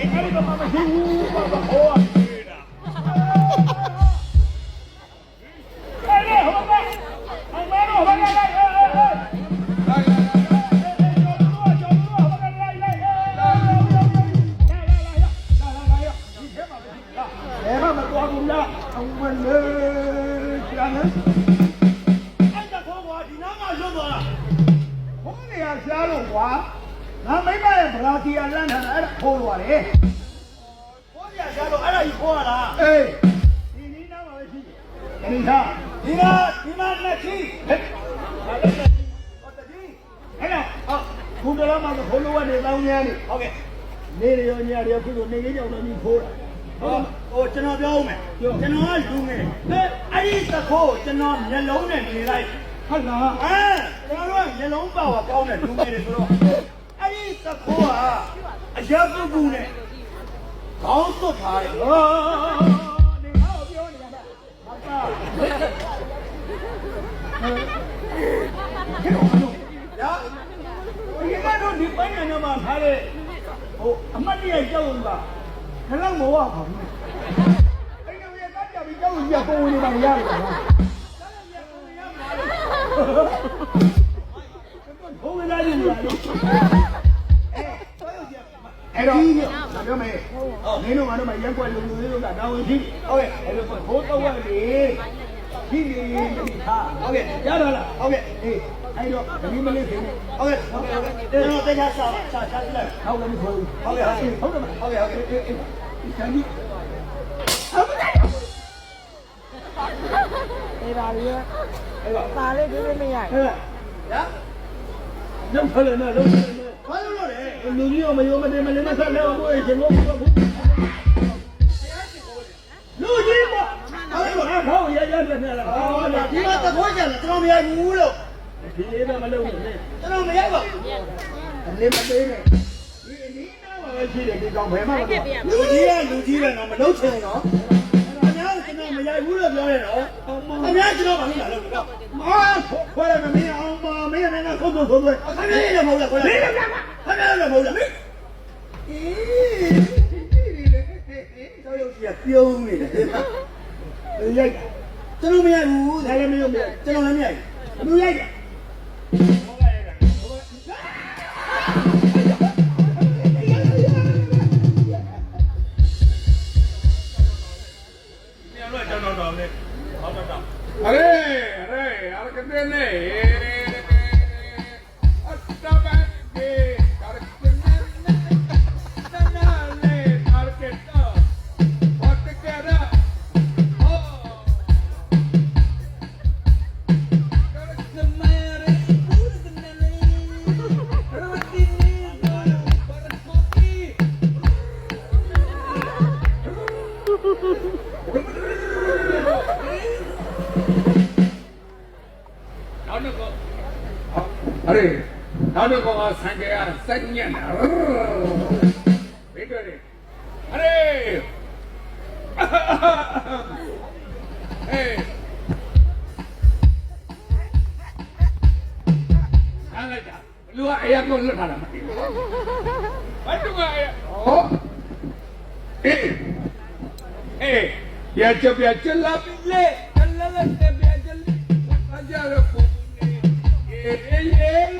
Anybody, Mama, he woo, Mama, oh. မိမရဲ့ဗလာတီယာလန့်ထားတာအဲ့ဒါခိုးလို့ရတယ်ဘုန်းနေရရှားလို့အဲ့ဒါကြီးခိုးရတာအေးဒီနီးနားမှာပဲရှိတယ်ဒီနားဒီနားဒီမှာလက်ချီဟဲ့ဟာလက်ချီဟောတကြီးဟဲ့လားဟောခုတလားမှာခိုးလို့ရတယ်တောင်းများနေဟုတ်ကဲ့နေရရောညရရောခုလိုနေကြီးကြောင်တော့ကြီးခိုးတာဟိုဟိုကျွန်တော်ပြောဦးမယ်ကျွန်တော်ကလူငယ်ဟဲ့အဲ့ဒီသခိုးကျွန်တော်မျက်လုံးနဲ့မြင်လိုက်ဟုတ်လားအဲကျွန်တော်ကမျက်လုံးပါဝါကောင်းတဲ့လူငယ်တွေဆိုတော့အဲ့ဒီသခိုးကအ ရက်ပုပ်ပုနဲ့ခေါင်းသွတ်ထားတယ်ဟောနေဟောပြောနေရတာဟာပါဟဲ့တော့လို့ရာဒီကတော့ဒီပိုင်းနဲ့မှာထားတဲ့ဟိုအမတ်တရကြောက်လို့ကခလောက်မဝပါဘူး။အဲ့ကောင်ရတတ်ကြပြီးကြောက်ရပုံဝင်နေတာမရတယ်ကွာ။ဘုံလာနေလို့ အဲ့တော့ငါပြောမယ်။မင်းတို့ငါတို့မရက်ွက်လူလူလေးတို့ကတောင်းဝင်ရှိ။ဟုတ်ကဲ့။အဲ့လိုဘိုးတော့ဝက်လေ။ရှိနေပြီဟာ။ဟုတ်ကဲ့။ရတော့လား။ဟုတ်ကဲ့။အေးအဲ့တော့ဒီမလေးခင်။ဟုတ်ကဲ့။ဟုတ်ကဲ့။ကျွန်တော်တရားစာစာစာလိုက်။ဟုတ်ကဲ့မဟုတ်ဘူး။ဟုတ်ကဲ့။ဟုတ်တယ်။ဟုတ်ကဲ့။ဟုတ်ကဲ့။ဒီကနေ့အမလေး အေးပါပြီ အဲ့တော့ ပါလေးပြေးမရ ဟဲ့ရလုံးဖလဲနော်လုံးဖလဲနော် ဘာလို့လဲလူကြီးရောမယောမတင်မလေးနဲ့ဆက်လဲအောင်လို့ရှင်လို့ဘူးလူကြီးကအဲ့တော့အဖောက်ရရပြနေလားဟောဒါဒီမှာသဘောကျတယ်ကျွန်တော်မရိုက်ဘူးလို့ဒီလေးပဲမလုံးနဲ့ကျွန်တော်မရိုက်ပါဘူးအလင်းမသေးနဲ့ဒီအနီးနားမှာပဲရှိတယ်ဒီကောင်ဘယ်မှမတော့လူကြီးကလူကြီးတယ်နော်မလုပ်ချင်နော်အများကျွန်တော်မရိုက်ဘူးလို့ပြောတယ်နော်အများကျွန်တော်ဘာလို့လာလို့လဲမာခွဲရမင်းအောင် ဟုတ်ဟုတ်ဟုတ်ခဏလေးလည်းမဟုတ်လားခဏလေးလည်းမဟုတ်လားခဏလေးလည်းမဟုတ်လားအေးတော်ရုပ်ကြီးကပြုံးနေတယ်ရိုက်ကျွန်တော်မရိုက်ဘူးဒါလည်းမရိုက်ဘူးကျွန်တော်လည်းမရိုက်ဘူးသူရိုက်တယ်အရေအရေအရကတဲ့နဲ့ अरे နောက်တစ်ခေါက်ကဆန်ကြရစက်ညက်လာဘိတ်တော်လေးအရေဟေးအားလိုက်တာလူကအရာကိုလွတ်ထားတာမသိဘူးဘာတူကအရာဟောအေးအေးပြချပြချလာပြီလေကလလတဲ့ပြချလာကြရဖို့နေအေးအေး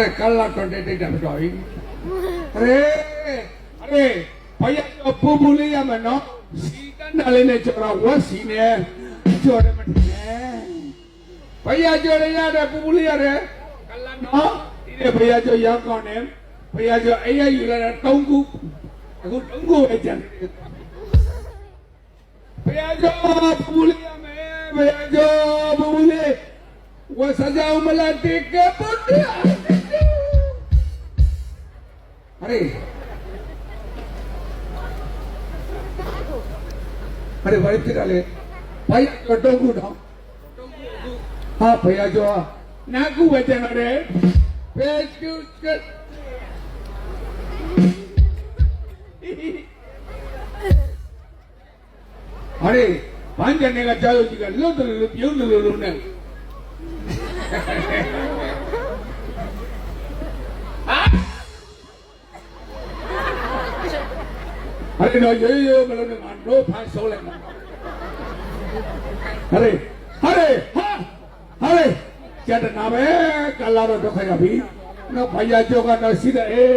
अरे कल ना ट्वेंटी डेट में तो अरे अरे भैया जो पुबुली या मैं नो सीटन डाले ने चोरा वो सीने चोरे में ने भैया जोड़े यार पुबुली यार कल ना इधर भैया जो यहाँ कौन है भैया जो ऐया यूरा टोंगू अगु टोंगू है जन भैया जो पुबुली में भैया जो पुबुली वो सजाओ मला टेक के बुढ़ी अरे अरे वही फिर अले भाई कटोंगू ना हाँ भैया जो आ ना नाकू बचे ना रे पेश के उसके अरे भांजने का चालू जी का लो तो लो प्यून लो लो ने ကလွတ်တယ်လို့ပြုံးတယ်လို့နဲ့ဟာလေတော့ရိုးရိုးမလို့နဲ့ငါတို့ဖန်ဆိုးလိုက်မှာဟာလေဟာလေဟာဟာလေကျန်တဲ့နာပဲကလာတော့ဒုက္ခရပြီနော်ဖယားကြောကတော့ရှိတယ်အေး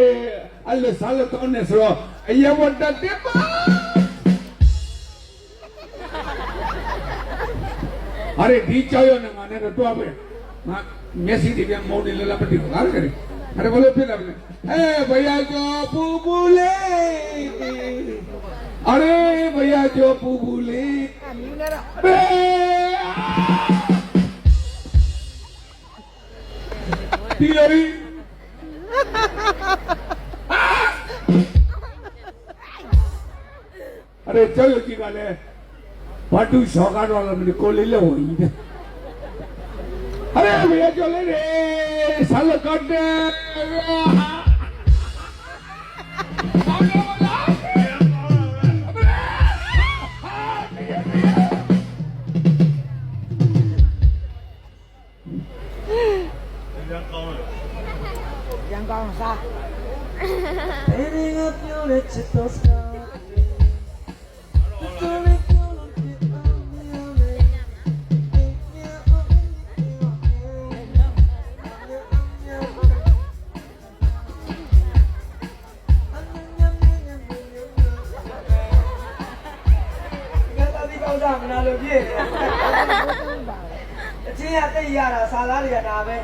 အဲ့လိုစားလို့တောင်းနေဆိုတော့အယဝတ္တတက်ပါဟာဒီဒီကြောက်ရွံ့နေငါနဲ့တော့တွားပဲငါမျက်စိတွေပြန်မောင်းနေလားလားမသိဘူးငါလည်းဟာဒီဘလို့ဖြစ်လာပြီအဲဘုရားကျော်ပူပူလေးအရေဘုရားကျော်ပူပူလေးအမြင်နဲ့တော့ဒီလိုကြီးအရေကြောက် अरे बोलो फिर हमने भैया जो बुबुले। अरे भैया जो बुबुले। तिलोरी। अरे चल की गाल है। पाटू शौकान वाला मेरे को ले लो। अरे भैया चले रे। Turning up your little those သာဒီကောင်းစားမနာလို့ပြည့်တယ်အချင်းရတိတ်ရတာဆာလားတွေကဒါပဲ